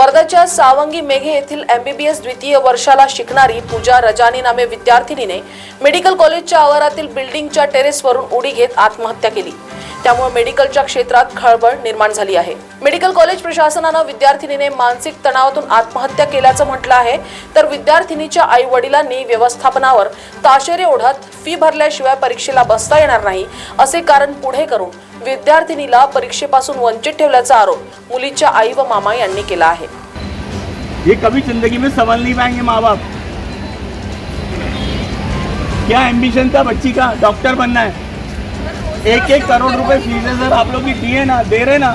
वर्ध्याच्या सावंगी मेघे येथील एमबीबीएस द्वितीय वर्षाला शिकणारी पूजा रजानी नामे विद्यार्थिनीने मेडिकल कॉलेजच्या आवारातील बिल्डिंगच्या टेरेसवरून उडी घेत आत्महत्या केली. त्यामुळे मेडिकलच्या क्षेत्रात खळबळ निर्माण झाली आहे. मेडिकल कॉलेज प्रशासनानं विद्यार्थिनीने मानसिक तणावातून आत्महत्या केल्याचं म्हटलं आहे. तर विद्यार्थिनीच्या आई वडिलांनी व्यवस्थापनावर ताशेरे ओढत फी भरल्याशिवाय परीक्षेला बसता येणार नाही असे कारण पुढे करून विद्यार्थिनीला परीक्षेपासून वंचित ठेवल्याचा आरोप मुलीच्या आई व मामा यांनी केला आहे. ये कभी जिंदगी में संभल नहीं पाएंगे माँ बाप क्या एम्बिशन था बच्ची का? डॉक्टर बनना है। एक एक करोड़ रुपए फीस है सर। आप लोग भी दिए ना दे रहे ना।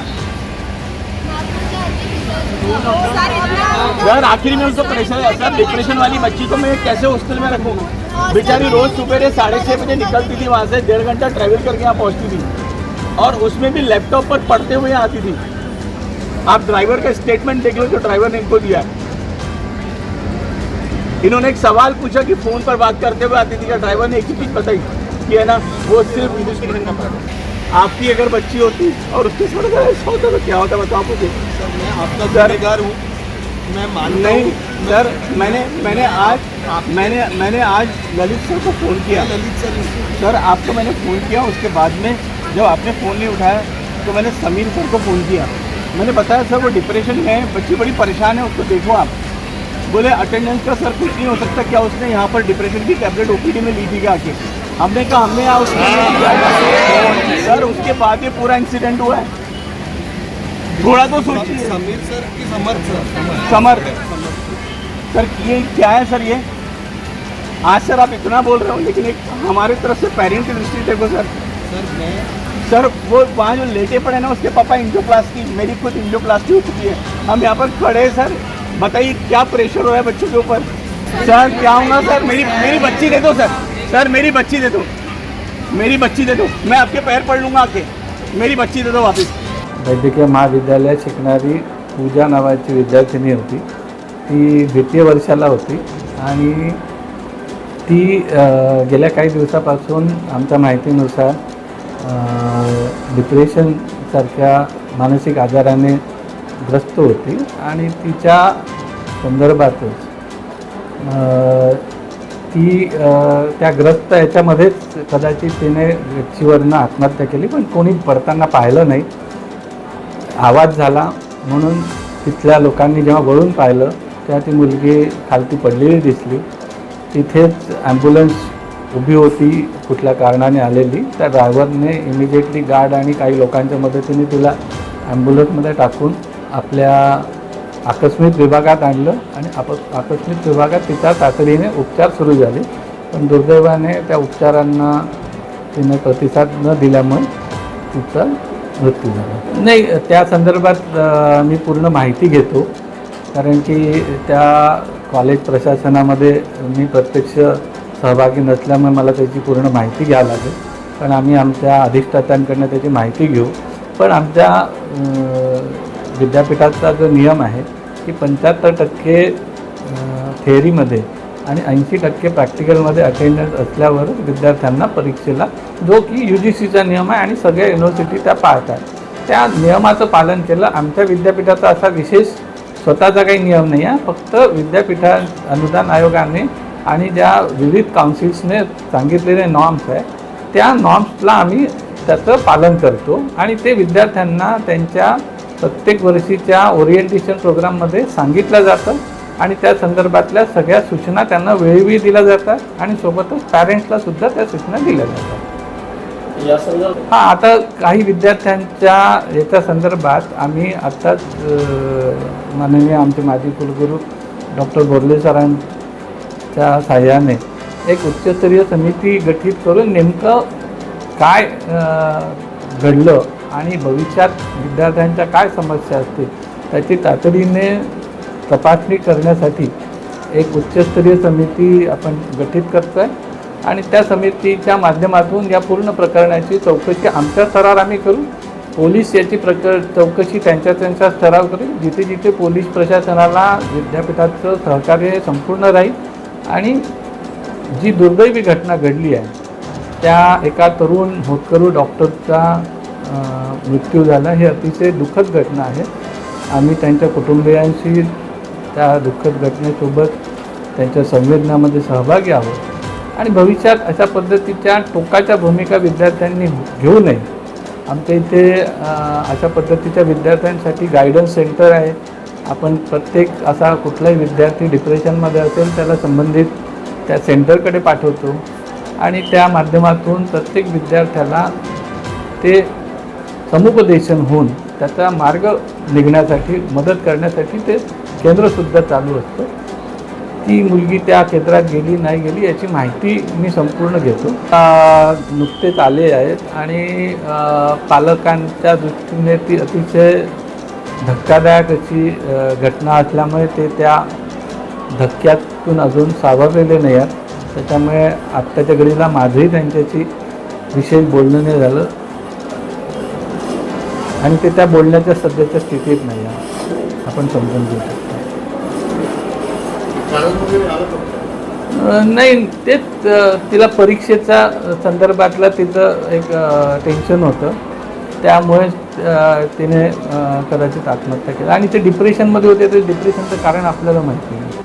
सर आखिर में उसको प्रेशर है। सर डिप्रेशन वाली बच्ची को मैं कैसे हॉस्टल में रखूँ? बेचारी रोज सुबह साढ़े छः बजे निकलती थी वहाँ से डेढ़ घंटा ट्रैवल करके यहाँ पहुँचती थी। और उसमें भी लैपटॉप पर पढ़ते हुए आती थी। आप ड्राइवर का स्टेटमेंट देख लो जो ड्राइवर ने इनको दिया है। इन्होंने एक सवाल पूछा कि फ़ोन पर बात करते हुए आती थी क्या ड्राइवर ने एक ही चीज़ बताई? कि है ना वो सिर्फ़ आपकी अगर बच्ची होती और उसके साथ अगर ऐसा होता तो क्या होता बताओ मुझे? मैं आपका सर- गुनेगार हूँ। मैं मानता नहीं सर मैंने मैंने आज मैंने मैंने आज ललित सर को फ़ोन किया। ललित सर। सर आपको मैंने फ़ोन किया उसके बाद में जब आपने फ़ोन नहीं उठाया तो मैंने समीर सर को फ़ोन किया। मैंने बताया सर वो डिप्रेशन में है बच्ची बड़ी परेशान है उसको देखो आप। बोले अटेंडेंस का सर कुछ नहीं हो सकता क्या उसने यहाँ पर डिप्रेशन की टैबलेट ओपीडी में ली थी क्या आके? हमने कहा हमने यहाँ उसके सर उसके बाद ये पूरा इंसिडेंट हुआ है। थोड़ा तो सोचिए। समीर सर की समर्थ सर समर। सर ये क्या है सर ये? आज सर आप इतना बोल रहे हो लेकिन एक हमारे तरफ़ से पेरेंट की दृष्टि देखो सर. सर मैं सर वो वहाँ जो लेटे पड़े ना उसके पापा इंडोप्लास्टी मेरी खुद इंडोप्लास्टी हो चुकी है। हम यहाँ पर खड़े हैं सर। बताइए क्या प्रेशर हो रहा है बच्चों के ऊपर? सर क्या होगा सर? मेरी मेरी बच्ची दे दो सर। सर मेरी बच्ची दे दो। मेरी बच्ची दे दो। मैं आपके पैर पड़ लूँगा आके। मेरी बच्ची दे दो वापस। वैद्यकीय महाविद्यालयात शिकणारी पूजा नावाची विद्यार्थिनी होती. ती द्वितीय वर्षाला होती. आणि ती गेल्या काही दिवसापासून आमच्या माहितीनुसार डिप्रेशनसारख्या मानसिक आजाराने ग्रस्त होती आणि तिच्या संदर्भातच ती त्या ग्रस्त याच्यामध्येच कदाचित तिने गच्चीवरनं आत्महत्या केली पण कोणी पडताना पाहिलं नाही. आवाज झाला म्हणून तिथल्या लोकांनी जेव्हा वळून पाहिलं तेव्हा ती मुलगी खालती पडलेली दिसली. तिथेच ॲम्ब्युलन्स उभी होती कुठल्या कारणाने आलेली त्या ड्रायव्हरने इमिजिएटली गार्ड आणि काही लोकांच्या मदतीने तिला ॲम्ब्युलन्समध्ये टाकून आपल्या आकस्मिक विभागात आणलं आणि आप आकस्मिक विभागात तिचा तातडीने उपचार सुरू झाले. पण दुर्दैवाने त्या उपचारांना तिने प्रतिसाद न दिल्यामुळे तिचा मृत्यू झाला. नाही त्या संदर्भात मी पूर्ण माहिती घेतो. कारण की त्या कॉलेज प्रशासनामध्ये मी प्रत्यक्ष सहभागी नसल्यामुळे मला त्याची पूर्ण माहिती घ्यावी लागेल. पण आम्ही आमच्या अधिष्ठात्यांकडनं त्याची माहिती घेऊ. पण आमच्या विद्यापीठाचा जो नियम आहे की पंच्याहत्तर टक्के थेअरीमध्ये आणि ऐंशी टक्के प्रॅक्टिकलमध्ये अटेंडन्स असल्यावर विद्यार्थ्यांना परीक्षेला जो की यू जी सीचा नियम आहे आणि सगळ्या युनिव्हर्सिटी त्या पाळतात. त्या नियमाचं पालन केलं. आमच्या विद्यापीठाचा असा विशेष स्वतःचा काही नियम नाही आहे फक्त विद्यापीठा अनुदान आयोगाने आणि ज्या विविध काउन्सिल्सने सांगितलेले नॉर्म्स आहे त्या नॉर्म्सला आम्ही त्याचं पालन करतो. आणि ते विद्यार्थ्यांना त्यांच्या प्रत्येक वर्षीच्या ओरिएंटेशन प्रोग्राममध्ये सांगितलं जातं. आणि त्या संदर्भातल्या सगळ्या सूचना त्यांना वेळोवेळी दिल्या जातात. आणि सोबतच पॅरेंट्सला सुद्धा त्या सूचना दिल्या जातात. हां आता काही विद्यार्थ्यांच्या याच्या संदर्भात आम्ही आत्ताच माननीय आमचे माजी कुलगुरू डॉक्टर बोर्ले त्या साह्याने एक उच्चस्तरीय समिती गठीत करून नेमकं काय घडलं आणि भविष्यात विद्यार्थ्यांच्या काय समस्या असतील त्याची तातडीने तपासणी करण्यासाठी एक उच्चस्तरीय समिती आपण गठीत करतो आहे आणि त्या समितीच्या माध्यमातून या पूर्ण प्रकरणाची चौकशी आमच्या स्तरावर आम्ही करू. पोलीस याची प्रकर चौकशी त्यांच्या त्यांच्या स्तरावर करू जिथे जिथे पोलीस प्रशासनाला विद्यापीठाचं सहकार्य संपूर्ण राहील. आणि जी दुर्दैवी घटना घडली आहे त्या एका तरुण होतकरू डॉक्टरचा मृत्यू झाला ही अतिशय दुःखद घटना आहे. आम्ही त्यांच्या कुटुंबियांशी त्या दुःखद घटनेसोबत त्यांच्या संवेदनामध्ये सहभागी आहोत. आणि भविष्यात अशा पद्धतीच्या टोकाच्या भूमिका विद्यार्थ्यांनी घेऊ नये. आमच्या इथे अशा पद्धतीच्या विद्यार्थ्यांसाठी गायडन्स सेंटर आहे. आपण प्रत्येक असा कुठलाही विद्यार्थी डिप्रेशनमध्ये असेल त्याला संबंधित त्या सेंटरकडे पाठवतो. आणि त्या माध्यमातून प्रत्येक विद्यार्थ्याला ते समुपदेशन होऊन त्याचा मार्ग निघण्यासाठी मदत करण्यासाठी ते केंद्रसुद्धा चालू असतं. ती मुलगी त्या क्षेत्रात गेली नाही गेली याची माहिती मी संपूर्ण घेतो. नुकतेच आले आहेत आणि पालकांच्या दृष्टीने ती अतिशय धक्कादायक अशी घटना असल्यामुळे ते त्या धक्क्यातून अजून सावरलेले नाही आहेत. त्याच्यामुळे आत्ताच्या घडीला माझंही त्यांच्याशी विशेष बोलणं नाही झालं. आणि ते त्या बोलण्याच्या सध्याच्या स्थितीत नाही आहे आपण समजून घेऊ शकतो. नाही तेच तिला परीक्षेच्या संदर्भातलं तिचं एक टेन्शन होतं. त्यामुळे तिने कदाचित आत्महत्या केली. आणि ते डिप्रेशनमध्ये होते ते डिप्रेशनचं कारण आपल्याला माहिती नाही.